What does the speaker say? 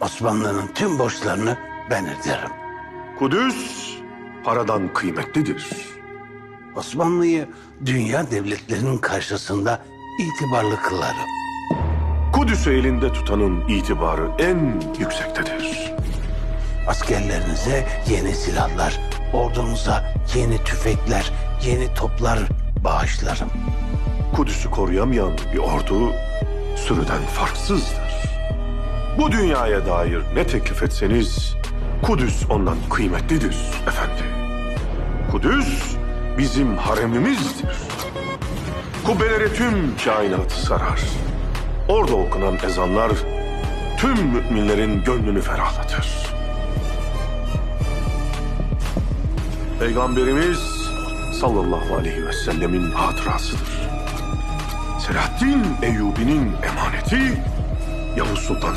Osmanlı'nın tüm borçlarını ben öderim. Kudüs paradan kıymetlidir. Osmanlı'yı dünya devletlerinin karşısında itibarlı kılarım. Kudüs'ü elinde tutanın itibarı en yüksektedir. Askerlerinize yeni silahlar, ordumuza yeni tüfekler, yeni toplar bağışlarım. Kudüs'ü koruyamayan bir ordu sürüden farksızdır. Bu dünyaya dair ne teklif etseniz Kudüs ondan kıymetlidir efendi. Kudüs bizim haremimizdir. Kubbeleri tüm kainatı sarar. Orada okunan ezanlar tüm müminlerin gönlünü ferahlatır. Peygamberimiz sallallahu aleyhi ve sellemin hatırasıdır. Selahaddin Eyyubi'nin emaneti Yavuz Sultan